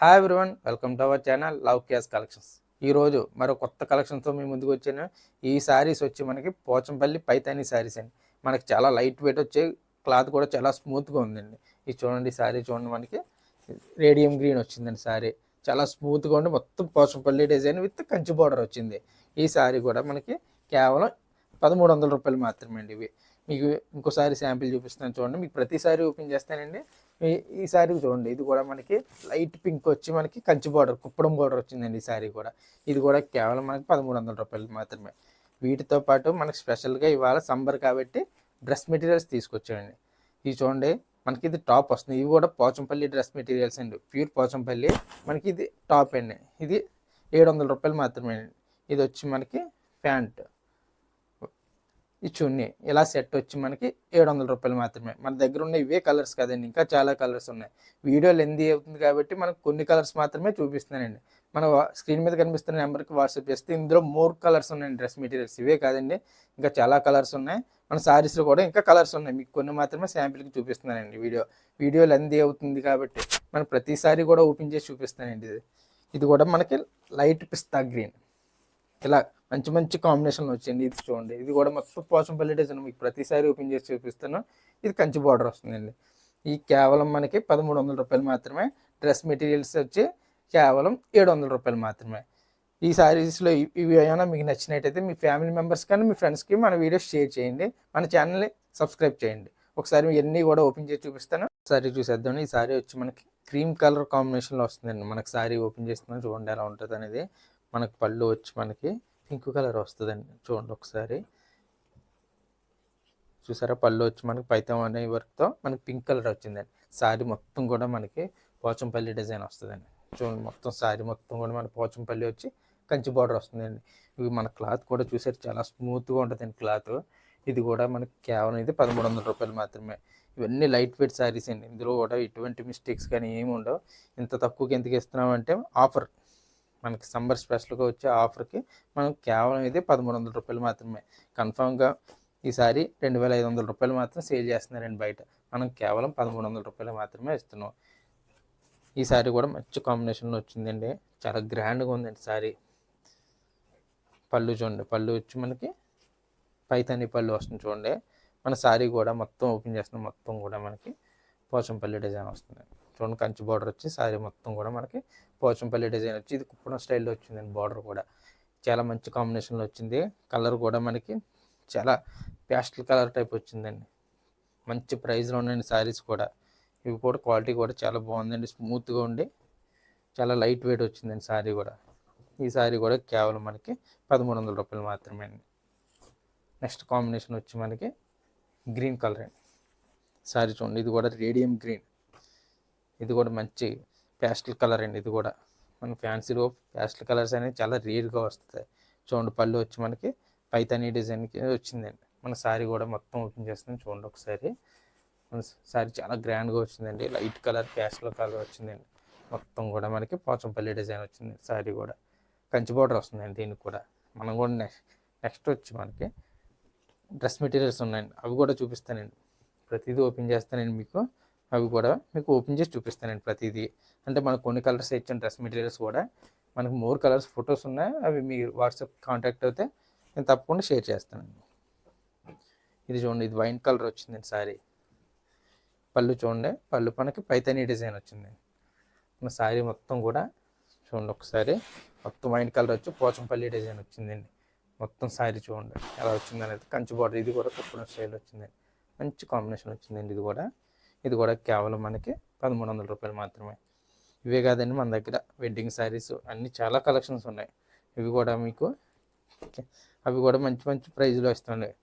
Hi everyone welcome to our channel love క్యాస్ collections ఈరోజు మరో కొత్త కలెక్షన్తో మీ ముందుకు వచ్చాను. ఈ శారీస్ వచ్చి మనకి పోచంపల్లి పైతాని శారీస్ అండి. మనకి చాలా లైట్ వెయిట్ వచ్చే క్లాత్ కూడా చాలా స్మూత్గా ఉందండి. ఇది చూడండి శారీ చూడండి మనకి. రేడియం గ్రీన్ వచ్చిందండి శారీ చాలా స్మూత్గా ఉండి మొత్తం Pochampally design with Kanchi border వచ్చింది. ఈ శారీ కూడా మనకి కేవలం పదమూడు వందల రూపాయలు మాత్రమే అండి ఇవి. మీకు ఇంకోసారి శాంపిల్ చూపిస్తాను చూడండి. మీకు ప్రతిసారి ఓపెన్ చేస్తానండి. ఈ- ఈ శారీ చూడండి. ఇది కూడా మనకి లైట్ పింక్ వచ్చి మనకి కంచి బార్డర్ కుప్పడం బార్డర్ వచ్చిందండి ఈ శారీ కూడా. ఇది కూడా కేవలం మనకి పదమూడు వందల రూపాయలు మాత్రమే. వీటితో పాటు మనకి స్పెషల్గా ఇవాళ సంబర్ కాబట్టి డ్రెస్ మెటీరియల్స్ తీసుకొచ్చామండి ఇది చూడండి. మనకి ఇది టాప్ వస్తుంది. ఇవి కూడా పోచంపల్లి డ్రెస్ మెటీరియల్స్ అండి. ప్యూర్ పోచంపల్లి. మనకి ఇది టాప్ అండి. ఇది ఏడు వందల రూపాయలు మాత్రమే అండి ఇది వచ్చి మనకి ప్యాంట్. ఈ చున్నీ ఇలా సెట్ వచ్చి మనకి ఏడు వందల రూపాయలు మాత్రమే. మన దగ్గర ఉన్న ఇవే కలర్స్ కదండి ఇంకా చాలా కలర్స్ ఉన్నాయి. వీడియో లెందీ అవుతుంది కాబట్టి మనకు కొన్ని కలర్స్ మాత్రమే చూపిస్తున్నానండి. మన స్క్రీన్ మీద కనిపిస్తున్న నెంబర్కి వాట్సాప్ చేస్తే ఇందులో మోర్ కలర్స్ ఉన్నాయండి డ్రెస్ మెటీరియల్స్. ఇవే కాదండి ఇంకా చాలా కలర్స్ ఉన్నాయి. మన శారీస్లో కూడా ఇంకా కలర్స్ ఉన్నాయి. మీకు కొన్ని మాత్రమే శాంపిల్కి చూపిస్తున్నానండి వీడియో. వీడియో లెందీ అవుతుంది కాబట్టి మనం ప్రతిసారి కూడా ఓపెన్ చేసి చూపిస్తానండి ఇది. ఇది కూడా మనకి లైట్ పిస్తా గ్రీన్. ఇలా మంచి మంచి కాంబినేషన్లో వచ్చింది ఇది చూడండి. ఇది కూడా మొత్తం పోచంపల్లి డిజైన్ మీకు ప్రతిసారి ఓపెన్ చేసి చూపిస్తాను ఇది కంచి బార్డర్ వస్తుందండి. ఈ కేవలం మనకి పదమూడు వందల రూపాయలు మాత్రమే. డ్రెస్ మెటీరియల్స్ వచ్చి కేవలం ఏడు వందల రూపాయలు మాత్రమే. ఈ సారీస్లో ఇవి ఏమైనా మీకు నచ్చినట్టయితే మీ ఫ్యామిలీ మెంబర్స్ కానీ మీ ఫ్రెండ్స్కి మన వీడియోస్ షేర్ చేయండి. మన ఛానల్ని సబ్స్క్రైబ్ చేయండి. ఒకసారి ఇవన్నీ కూడా ఓపెన్ చేసి చూపిస్తాను. సారీ చూసేద్దాం. ఈ సారీ వచ్చి మనకి క్రీమ్ కలర్ కాంబినేషన్లో వస్తుందండి. మనకి సారీ ఓపెన్ చేస్తున్నాం చూడండి ఎలా ఉంటుంది అనేది మనకి పళ్ళు వచ్చి మనకి పింక్ కలర్ వస్తుందండి. చూడండి ఒకసారి. చూసారా? పళ్ళు వచ్చి మనకి పైతం అనే వర్క్తో మనకి పింక్ కలర్ వచ్చిందండి. శారీ మొత్తం కూడా మనకి పోచంపల్లి డిజైన్ వస్తుందండి. చూడండి మొత్తం శారీ మొత్తం కూడా మన పోచంపల్లి వచ్చి కంచి బార్డర్ వస్తుందండి. ఇవి మన క్లాత్ కూడా చూసారు? చాలా స్మూత్గా ఉంటుందండి క్లాత్. ఇది కూడా మనకి కేవలం ఇది పదమూడు వందల రూపాయలు మాత్రమే. ఇవన్నీ లైట్ వెయిట్ శారీస్ అండి. ఇందులో కూడా ఎటువంటి మిస్టేక్స్ కానీ ఏమి ఉండవు. ఇంత తక్కువకి ఎందుకు ఇస్తున్నామంటే ఆఫర్ మనకి సమ్మర్ స్పెషల్గా వచ్చే ఆఫర్కి మనం కేవలం ఇది పదమూడు వందల రూపాయలు మాత్రమే. కన్ఫామ్గా ఈసారి రెండు వేల ఐదు వందల రూపాయలు మాత్రం సేల్ చేస్తున్నారండి బయట. మనం కేవలం పదమూడు వందల రూపాయలు మాత్రమే ఇస్తున్నాం. ఈ సారీ కూడా మంచి కాంబినేషన్లో వచ్చిందండి. చాలా గ్రాండ్గా ఉందండి సారీ. పళ్ళు చూడండి పళ్ళు వచ్చి మనకి పైతాని పళ్ళు వస్తుంది చూడండి. మన సారీ కూడా మొత్తం ఓపెన్ చేస్తున్నాం మొత్తం కూడా మనకి పోచంపల్లి డిజైన్ వస్తుంది. చూడండి కంచి బార్డర్ వచ్చి సారీ మొత్తం కూడా మనకి పోచంపల్లి డిజైన్ వచ్చి ఇది కుప్పడం స్టైల్లో వచ్చిందండి బార్డర్ కూడా. చాలా మంచి కాంబినేషన్లో వచ్చింది. కలర్ కూడా మనకి చాలా ప్యాస్టల్ కలర్ టైప్ వచ్చిందండి మంచి ప్రైస్లో ఉన్నాయండి శారీస్ కూడా. ఇవి కూడా క్వాలిటీ కూడా చాలా బాగుందండి. స్మూత్గా ఉండి చాలా లైట్ వెయిట్ వచ్చిందండి శారీ కూడా. ఈ శారీ కూడా కేవలం మనకి పదమూడు వందల రూపాయలు మాత్రమే అండి. నెక్స్ట్ కాంబినేషన్ వచ్చి మనకి గ్రీన్ కలర్ అండి. శారీ చూడండి ఇది కూడా రేడియం గ్రీన్ ఇది కూడా మంచి ప్యాస్టల్ కలర్ అండి ఇది కూడా. మన ఫ్యాన్సీలో ప్యాస్టల్ కలర్స్ అనేవి చాలా రేర్గా వస్తాయి. చూడండి పళ్ళు వచ్చి మనకి పైతానీ డిజైన్కి వచ్చిందండి. మన శారీ కూడా మొత్తం ఓపెన్ చేస్తుంది చూడండి ఒకసారి. మన శారీ చాలా గ్రాండ్గా వచ్చిందండి. లైట్ కలర్ ప్యాస్టల్ కలర్ వచ్చిందండి. మొత్తం కూడా మనకి పోచంపల్లి డిజైన్ వచ్చింది శారీ కూడా. కంచి బార్డర్ వస్తుందండి దీనికి కూడా. మనం కూడా నెక్స్ట్ నెక్స్ట్ వచ్చి మనకి డ్రెస్ మెటీరియల్స్ ఉన్నాయండి. అవి కూడా చూపిస్తానండి. ప్రతిదీ ఓపెన్ చేస్తానండి మీకు. అవి కూడా మీకు ఓపెన్ చేసి చూపిస్తానండి ప్రతిదీ. అంటే మనకు కొన్ని కలర్స్ ఇచ్చిన డ్రెస్ మెటీరియల్స్ కూడా మనకు మోర్ కలర్స్ ఫొటోస్ ఉన్నాయి. అవి మీరు వాట్సాప్ కాంటాక్ట్ అయితే నేను తప్పకుండా షేర్ చేస్తానండి ఇది చూడండి ఇది వైన్ కలర్ వచ్చిందండి సారీ పళ్ళు చూడండి పళ్ళు మనకి పైతానీ డిజైన్ వచ్చింది. మన సారీ మొత్తం కూడా చూడండి ఒకసారి. మొత్తం వైన్ కలర్ వచ్చి పోచంపల్లి డిజైన్ వచ్చిందండి మొత్తం సారీ చూడండి ఎలా వచ్చింది అనేది కంచి బార్డర్ ఇది కూడా కుప్పడం స్టైల్ వచ్చిందండి మంచి కాంబినేషన్ వచ్చిందండి ఇది కూడా. ఇది కూడా కేవలం మనకి పదమూడు వందల రూపాయలు మాత్రమే. ఇవే కాదండి మన దగ్గర వెడ్డింగ్ శారీస్ అన్ని చాలా కలెక్షన్స్ ఉన్నాయి. ఇవి కూడా మీకు అవి కూడా మంచి మంచి ప్రైజ్లో ఇస్తున్నాయి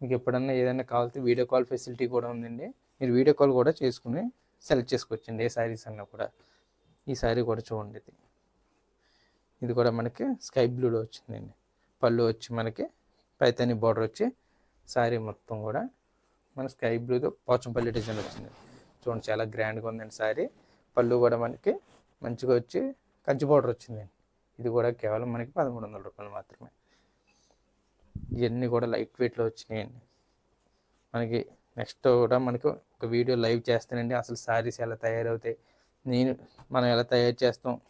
మీకు ఎప్పుడన్నా ఏదైనా కావాల్సి వీడియో కాల్ ఫెసిలిటీ కూడా ఉందండి మీరు వీడియో కాల్ కూడా చేసుకుని సెలెక్ట్ చేసుకోవచ్చండి ఏ శారీస్ అన్నా కూడా. ఈ శారీ కూడా చూడండి ఇది. ఇది కూడా మనకి స్కై బ్లూలో వచ్చిందండి. పళ్ళు వచ్చి మనకి పైతాని బార్డర్ వచ్చి శారీ మొత్తం కూడా మన స్కై బ్లూతో పోచంపల్లి డిజైన్ వచ్చింది. చూడండి చాలా గ్రాండ్గా ఉందండి శారీ పళ్ళు కూడా మనకి మంచిగా వచ్చి కంచి బార్డర్ వచ్చిందండి ఇది కూడా కేవలం మనకి పదమూడు వందల రూపాయలు మాత్రమే. ఇవన్నీ కూడా లైట్ వెయిట్లో వచ్చినాయండి. మనకి నెక్స్ట్ కూడా మనకి ఒక వీడియో లైవ్ చేస్తానండి. అసలు శారీస్ ఎలా తయారవుతాయి? నేను మనం ఎలా తయారు చేస్తాం?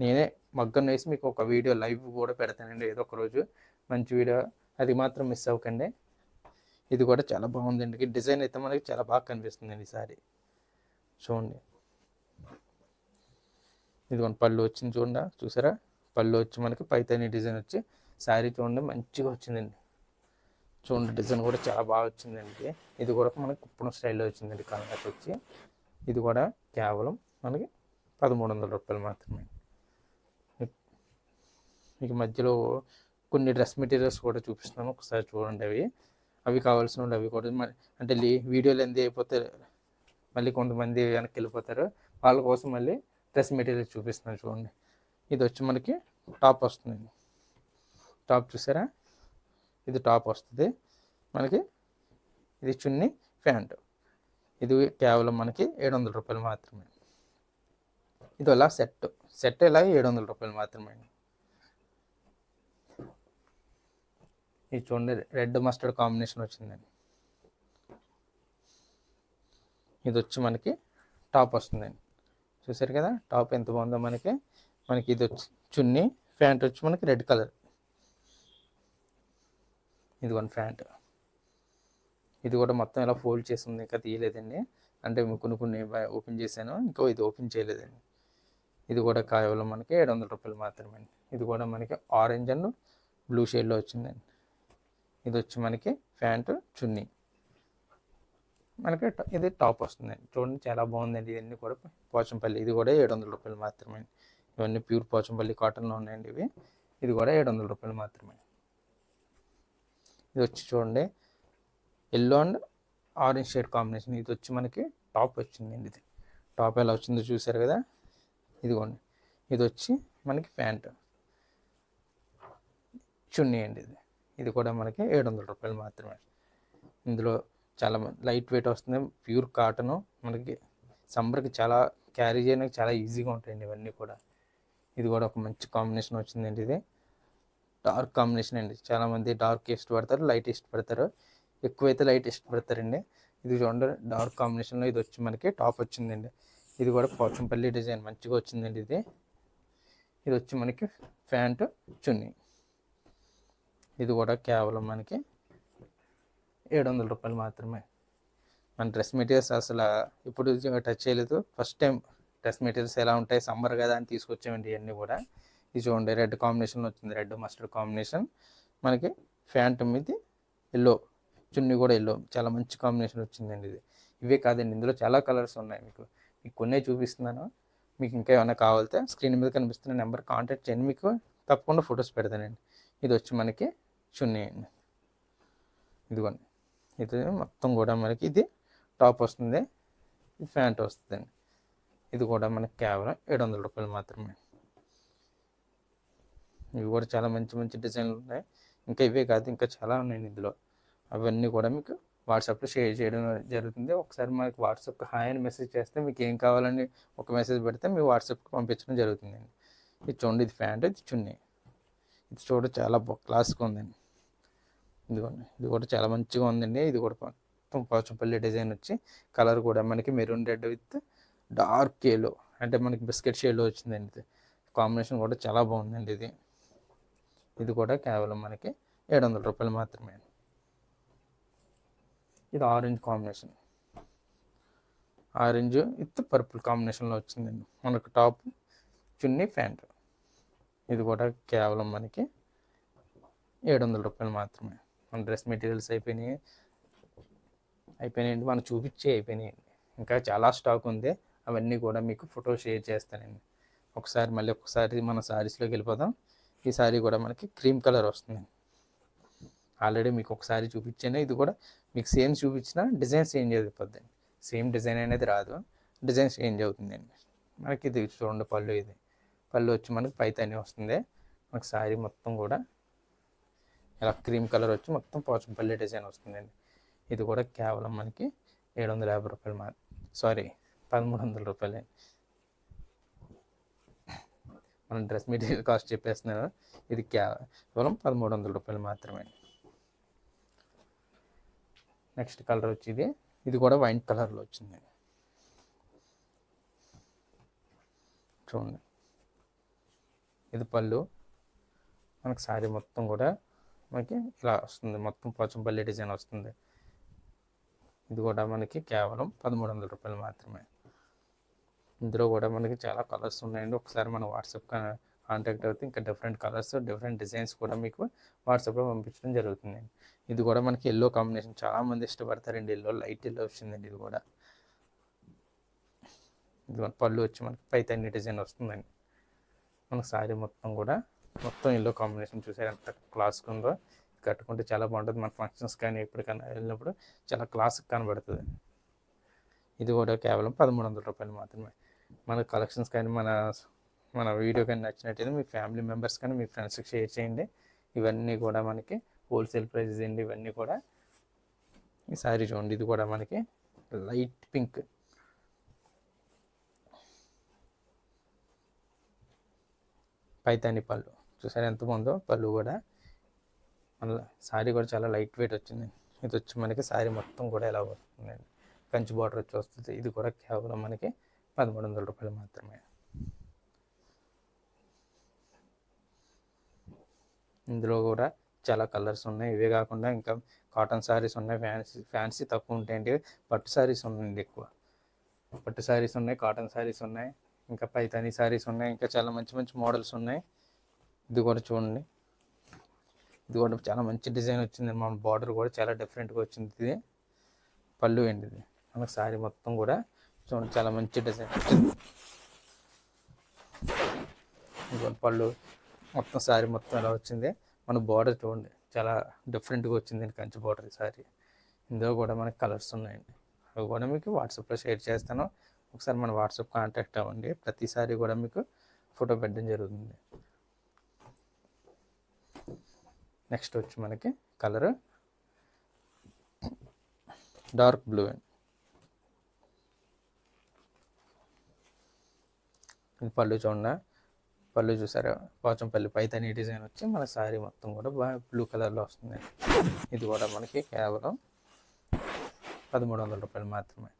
నేనే మగ్గం వేసి మీకు ఒక వీడియో లైవ్ కూడా పెడతానండి. ఏదో ఒక రోజు మంచి వీడియో అది మాత్రం మిస్ అవ్వకండి. ఇది కూడా చాలా బాగుందండి. డిజైన్ అయితే మనకి చాలా బాగా కనిపిస్తుందండి ఈ సారీ. చూడండి. ఇదిగోండి పళ్ళు వచ్చింది చూడండి. చూసారా? పళ్ళు వచ్చి మనకి పైతాని డిజైన్ వచ్చి శారీ చూడండి మంచిగా వచ్చిందండి. చూడండి డిజైన్ కూడా చాలా బాగా వచ్చిందండి. ఇది కూడా మనకి కుప్పడం స్టైల్లో వచ్చిందండి కలర్ వచ్చి. ఇది కూడా కేవలం మనకి పదమూడు వందల రూపాయలు మాత్రమే. మీకు మధ్యలో కొన్ని డ్రెస్ మెటీరియల్స్ కూడా చూపిస్తున్నాను. ఒకసారి చూడండి అవి. అవి కావాల్సిన అవి కూడా మరి అంటే వీడియోలు ఎందు అయిపోతే మళ్ళీ కొంతమంది వెనక్కి వెళ్ళిపోతారు. వాళ్ళ కోసం మళ్ళీ డ్రెస్ మెటీరియల్ చూపిస్తున్నాను చూడండి. ఇది వచ్చి మనకి టాప్ వస్తుంది. టాప్ చూసారా? ఇది టాప్ వస్తుంది. మనకి ఇది చున్నీ ప్యాంట్. ఇది కేవలం మనకి ఏడు వందల రూపాయలు మాత్రమే. ఇది అలా సెట్. సెట్ ఇలా ఏడు వందల రూపాయలు మాత్రమే. ఇది చూడండి రెడ్ మస్టర్డ్ కాంబినేషన్ వచ్చిందండి. ఇది వచ్చి మనకి టాప్ వస్తుందండి. చూసారు కదా టాప్ ఎంత బాగుందో మనకి. మనకి ఇది వచ్చి చున్నీ ప్యాంట్ వచ్చి మనకి రెడ్ కలర్. ఇది ప్యాంట్. ఇది కూడా మొత్తం ఇలా ఫోల్డ్ చేసి ఉంది ఇంకా తీయలేదండి. అంటే కొన్ని కొన్ని ఓపెన్ చేశాను ఇంకో ఇది ఓపెన్ చేయలేదండి. ఇది కూడా కేవలం మనకి ఏడు వందల రూపాయలు మాత్రమే అండి. ఇది కూడా మనకి ఆరెంజ్ అండ్ బ్లూ షేడ్లో వచ్చిందండి. ఇది వచ్చి మనకి ప్యాంటు చున్నీ. మనకి ఇది టాప్ వస్తుందండి చూడండి చాలా బాగుందండి. ఇవన్నీ కూడా పోచంపల్లి ఇది కూడా ఏడు వందల రూపాయలు మాత్రమే. ఇవన్నీ ప్యూర్ పోచంపల్లి కాటన్లో ఉన్నాయండి ఇవి. ఇది కూడా ఏడు వందల రూపాయలు మాత్రమే. ఇది వచ్చి చూడండి. Yellow and orange shade combination. ఇది వచ్చి మనకి టాప్ వచ్చిందండి ఇది. టాప్ ఎలా వచ్చిందో చూసారు కదా? ఇదిగోండి. ఇది వచ్చి మనకి ప్యాంటు. చున్నీ అండి ఇది. ఇది కూడా మనకి ఏడు వందల రూపాయలు మాత్రమే. ఇందులో చాలా లైట్ వెయిట్ వస్తుంది. ప్యూర్ కాటను మనకి సమ్మర్కి చాలా క్యారీ చేయడానికి చాలా ఈజీగా ఉంటాయండి ఇవన్నీ కూడా. ఇది కూడా ఒక మంచి కాంబినేషన్ వచ్చిందండి ఇది. డార్క్ కాంబినేషన్ అండి. చాలామంది డార్క్ ఇష్టపడతారు లైట్ ఇష్టపడతారు ఎక్కువైతే లైట్ ఇష్టపడతారండి ఇది చూడండి డార్క్ కాంబినేషన్లో ఇది వచ్చి మనకి టాప్ వచ్చిందండి. ఇది కూడా పోచంపల్లి డిజైన్ మంచిగా వచ్చిందండి ఇది. ఇది వచ్చి మనకి ప్యాంటు చున్నీ. ఇది కూడా కేవలం మనకి ఏడు వందల రూపాయలు మాత్రమే. మన డ్రెస్ మెటీరియల్స్ అసలు ఇప్పుడు టచ్ చేయలేదు. ఫస్ట్ టైం డ్రెస్ మెటీరియల్స్ ఎలా ఉంటాయి సమ్మర్ కదా అని తీసుకొచ్చామండి ఇవన్నీ కూడా. ఇది చూడండి రెడ్ కాంబినేషన్ వచ్చింది రెడ్ మస్టర్డ్ కాంబినేషన్. మనకి ఫ్యాంట్ మీద ఎల్లో చున్నీ కూడా ఎల్లో. చాలా మంచి కాంబినేషన్ వచ్చిందండి ఇది. ఇవే కాదండి ఇందులో చాలా కలర్స్ ఉన్నాయి మీకు. మీకు కొన్నే చూపిస్తున్నాను. మీకు ఇంకా ఏమైనా కావాలితే స్క్రీన్ మీద కనిపిస్తున్న నెంబర్ కాంటాక్ట్ చేయండి. మీకు తప్పకుండా ఫొటోస్ పెడతానండి. ఇది వచ్చి మనకి చున్నీ అండి. ఇదిగోండి. ఇది మొత్తం కూడా మనకి ఇది టాప్ వస్తుంది. ఇది ప్యాంట్ వస్తుందండి. ఇది కూడా మనకి కేవలం ఏడు వందల రూపాయలు మాత్రమే. ఇవి కూడా చాలా మంచి మంచి డిజైన్లు ఉన్నాయి. ఇంకా ఇవే కాదు ఇంకా చాలా ఉన్నాయి ఇందులో. అవన్నీ కూడా మీకు వాట్సాప్లో షేర్ చేయడం జరుగుతుంది. ఒకసారి మనకి వాట్సాప్కి హాయ్ అని మెసేజ్ చేస్తే మీకు ఏం కావాలని ఒక మెసేజ్ పెడితే మీ వాట్సాప్కి పంపించడం జరుగుతుందండి. ఇది చూడండి ఇది ప్యాంట్ ఇది చున్నీ. ఇది చూడ చాలా క్లాస్గా ఉందండి. ఇదిగోండి. ఇది కూడా చాలా మంచిగా ఉందండి. ఇది కూడా మొత్తం పోచంపల్లి డిజైన్ వచ్చి కలర్ కూడా మనకి మెరూన్ రెడ్ విత్ డార్క్ ఏలో అంటే మనకి బిస్కెట్ షేడ్లో వచ్చిందండి ఇది. కాంబినేషన్ కూడా చాలా బాగుందండి ఇది. ఇది కూడా కేవలం మనకి ఏడు వందల రూపాయలు మాత్రమే. ఇది orange combination. Orange with purple కాంబినేషన్లో వచ్చిందండి. మనకు టాప్ చున్నీ ప్యాంట్. ఇది కూడా కేవలం మనకి ఏడు వందల రూపాయలు మాత్రమే. మన డ్రెస్ మెటీరియల్స్ అయిపోయినాయి. అయిపోయినాయండి. మనం చూపించే అయిపోయినాయండి ఇంకా చాలా స్టాక్ ఉంది. అవన్నీ కూడా మీకు ఫోటో షేర్ చేస్తానండి. ఒకసారి మళ్ళీ ఒకసారి మన శారీస్లోకి వెళ్ళిపోదాం. ఈ శారీ కూడా మనకి క్రీమ్ కలర్ వస్తుంది ఆల్రెడీ మీకు ఒకసారి చూపించాను. ఇది కూడా మీకు సేమ్ చూపించిన డిజైన్ చేంజ్ అయిపోద్దండి. సేమ్ డిజైన్ అనేది రాదు. డిజైన్ చేంజ్ అవుతుందండి. మనకి ఇది చూడండి పళ్ళు ఇది. పళ్ళు వచ్చి మనకి పైతాని వస్తుంది. మనకి శారీ మొత్తం కూడా ఇలా క్రీమ్ కలర్ వచ్చి మొత్తం పోచంపల్లి డిజైన్ వస్తుందండి. ఇది కూడా కేవలం మనకి ఏడు వందల యాభై రూపాయలు మా సారీ పదమూడు వందల రూపాయలు. మనం డ్రెస్ మెటీరియల్ కాస్ట్ చెప్పేస్తున్నారు ఇది కేవలం పదమూడు వందల రూపాయలు మాత్రమే. నెక్స్ట్ కలర్ వచ్చి ఇది ఇది కూడా వైన్ కలర్లో వచ్చింది. చూడండి. ఇది పళ్ళు. మనకు శారీ మొత్తం కూడా మనకి ఇలా వస్తుంది. మొత్తం పోచంపల్లి డిజైన్ వస్తుంది. ఇది కూడా మనకి కేవలం పదమూడు వందల రూపాయలు మాత్రమే. ఇందులో కూడా మనకి చాలా కలర్స్ ఉన్నాయండి. ఒకసారి మనం వాట్సాప్ కాంటాక్ట్ అవుతే ఇంకా డిఫరెంట్ కలర్స్ డిఫరెంట్ డిజైన్స్ కూడా మీకు వాట్సాప్లో పంపించడం జరుగుతుంది. ఇది కూడా మనకి ఎల్లో కాంబినేషన్. చాలామంది ఇష్టపడతారండి. ఎల్లో లైట్ ఎల్లో వచ్చిందండి ఇది కూడా. ఇది మన పళ్ళు వచ్చి మనకి పైతన్ని డిజైన్ వస్తుందండి. మనకు శారీ మొత్తం కూడా మొత్తం ఎల్లో కాంబినేషన్ చూసారు ఎంత క్లాస్గా ఉందో. కట్టుకుంటే చాలా బాగుంటుంది. మన ఫంక్షన్స్ కానీ ఎప్పటికైనా వెళ్ళినప్పుడు చాలా క్లాస్కి కనబడుతుంది. ఇది కూడా కేవలం పదమూడు వందల రూపాయలు మాత్రమే. మన కలెక్షన్స్ కానీ మన మన వీడియో కానీ నచ్చినట్టయితే మీ ఫ్యామిలీ మెంబర్స్ కానీ మీ ఫ్రెండ్స్కి షేర్ చేయండి. ఇవన్నీ కూడా మనకి హోల్సేల్ ప్రైజెస్ అండి. ఇవన్నీ కూడా ఈ సారీ చూడండి. ఇది కూడా మనకి లైట్ పింక్ పైతాని పళ్ళు. చూసారు ఎంత బాగుందో? పళ్ళు కూడా. మళ్ళీ శారీ కూడా చాలా లైట్ వెయిట్ వచ్చింది. ఇది వచ్చి మనకి శారీ మొత్తం కూడా ఎలా వస్తుందండి? కంచి బార్డర్ వచ్చి వస్తుంది. ఇది కూడా కేవలం మనకి పదమూడు వందల రూపాయలు మాత్రమే. ఇందులో కూడా చాలా కలర్స్ ఉన్నాయి. ఇవే కాకుండా ఇంకా కాటన్ శారీస్ ఉన్నాయి. ఫ్యాన్సీ ఫ్యాన్సీ తక్కువ ఉంటాయండి పట్టు శారీస్ ఉన్నాయండి ఎక్కువ. పట్టు శారీస్ ఉన్నాయి కాటన్ శారీస్ ఉన్నాయి ఇంకా పైతానీ శారీస్ ఉన్నాయి ఇంకా చాలా మంచి మంచి మోడల్స్ ఉన్నాయి. ఇది కూడా చూడండి. ఇది కూడా చాలా మంచి డిజైన్ వచ్చింది. మన బార్డర్ కూడా చాలా డిఫరెంట్గా వచ్చింది ఇది. పళ్ళు అండి ఇది. మనకు శారీ మొత్తం కూడా చూడండి చాలా మంచి డిజైన్ వచ్చింది. ఇదిగోండి పళ్ళు మొత్తం శారీ మొత్తం ఎలా వచ్చింది. మన బార్డర్ చూడండి చాలా డిఫరెంట్గా వచ్చింది కంచి బార్డర్ శారీ ఇందులో కూడా మనకి కలర్స్ ఉన్నాయండి. అవి కూడా మీకు వాట్సాప్లో షేర్ చేస్తాను. ఒకసారి మన వాట్సాప్ కాంటాక్ట్ అవ్వండి. ప్రతిసారి కూడా మీకు ఫోటో పెట్టడం జరుగుతుంది. నెక్స్ట్ వచ్చి మనకి కలర్ డార్క్ బ్లూ అండి. ఇది పళ్ళు చూడండి. పళ్ళు చూసారా? పోచంపల్లి పైతని డిజైన్ వచ్చి మన శారీ మొత్తం కూడా బాగా బ్లూ కలర్లో వస్తుంది. ఇది కూడా మనకి కేవలం పదమూడు వందల రూపాయలు మాత్రమే.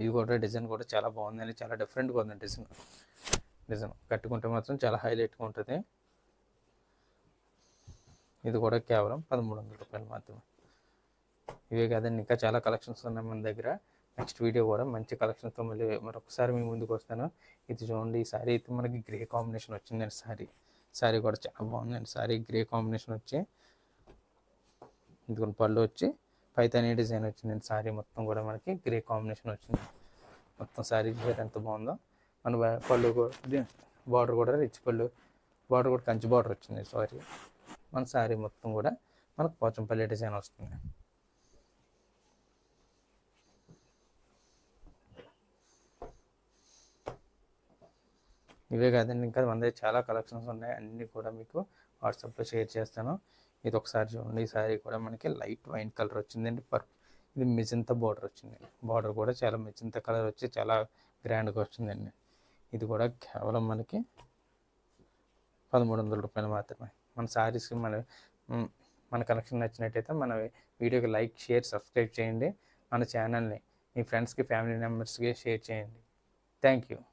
ఇది కూడా డిజైన్ కూడా చాలా బాగుందండి. చాలా డిఫరెంట్గా ఉంది డిజైన్. డిజైన్ కట్టుకుంటే మాత్రం చాలా హైలైట్గా ఉంటుంది. ఇది కూడా కేవలం పదమూడు వందల రూపాయలు మాత్రమే. ఇవే కాదండి ఇంకా చాలా కలెక్షన్స్ ఉన్నాయి మన దగ్గర. నెక్స్ట్ వీడియో కూడా మంచి కలెక్షన్తో మళ్ళీ మరొకసారి మీ ముందుకు వస్తాను. ఇది చూడండి ఈ సారీ అయితే మనకి గ్రే కాంబినేషన్ వచ్చిందండి సారీ సారీ కూడా చాలా బాగుందండి సారీ గ్రే కాంబినేషన్ వచ్చి ఇదిగోండి పళ్ళు వచ్చి పైతానీ డిజైన్ వచ్చిందండి సారీ మొత్తం కూడా మనకి గ్రే కాంబినేషన్ వచ్చింది. మొత్తం సారీ చూసారు ఎంత బాగుందో. మన పళ్ళు కూడా బార్డర్ కూడా రిచ్ పళ్ళు. బార్డర్ కూడా కంచి బార్డర్ వచ్చింది సారీ మన శారీ మొత్తం కూడా మనకు పోచంపల్లి డిజైన్ వస్తుంది. ఇవే కాదండి ఇంకా మన దగ్గర చాలా కలెక్షన్స్ ఉన్నాయి. అన్నీ కూడా మీకు వాట్సాప్లో షేర్ చేస్తాను. ఇది ఒకసారి చూడండి. ఈ సారీ కూడా మనకి లైట్ వైన్ కలర్ వచ్చిందండి పర్ ఇది మిజంత బార్డర్ వచ్చింది బార్డర్ కూడా చాలా మిజంత కలర్ వచ్చి చాలా గ్రాండ్గా వచ్చిందండి. ఇది కూడా కేవలం మనకి పదమూడు వందల రూపాయలు మాత్రమే. మన సారీస్కి మన మన కలెక్షన్ నచ్చినట్టయితే మన వీడియోకి లైక్ షేర్ సబ్స్క్రైబ్ చేయండి. మన ఛానల్ని మీ ఫ్రెండ్స్కి ఫ్యామిలీ మెంబర్స్కి షేర్ చేయండి. Thank you